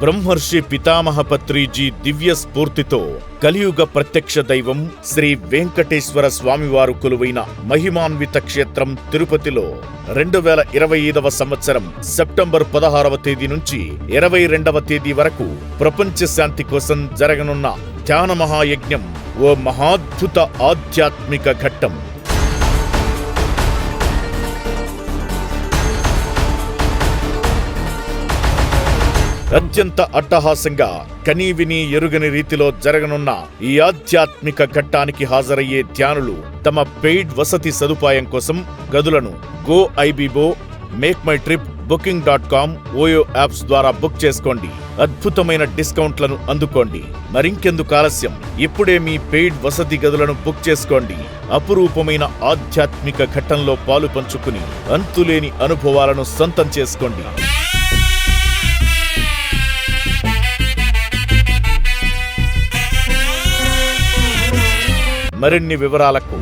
బ్రహ్మర్షి పితామహపత్రిజీ దివ్య స్ఫూర్తితో కలియుగ ప్రత్యక్ష దైవం శ్రీ వెంకటేశ్వర స్వామివారు కొలువైన మహిమాన్విత క్షేత్రం తిరుపతిలో రెండు వేల ఇరవై ఐదవ సంవత్సరం సెప్టెంబర్ పదహారవ తేదీ నుంచి ఇరవై రెండవ తేదీ వరకు ప్రపంచ శాంతి కోసం జరగనున్న ధ్యాన మహాయజ్ఞం ఓ మహాద్భుత ఆధ్యాత్మిక ఘట్టం. అత్యంత అట్టహాసంగా కనీవిని ఎరుగని రీతిలో జరగనున్న ఈ ఆధ్యాత్మిక ఘట్టానికి హాజరయ్యే ధ్యానులు తమ పెయిడ్ వసతి సదుపాయం కోసం గదులను Goibibo make my trip booking dot com OYO apps ద్వారా బుక్ చేసుకోండి. అద్భుతమైన డిస్కౌంట్లను అందుకోండి. మరింకెందుకు ఆలస్యం? ఇప్పుడే మీ పెయిడ్ వసతి గదులను బుక్ చేసుకోండి. అపురూపమైన ఆధ్యాత్మిక ఘట్టంలో పాలు పంచుకుని అంతులేని అనుభవాలను సొంతం చేసుకోండి. మరిన్ని వివరాలకు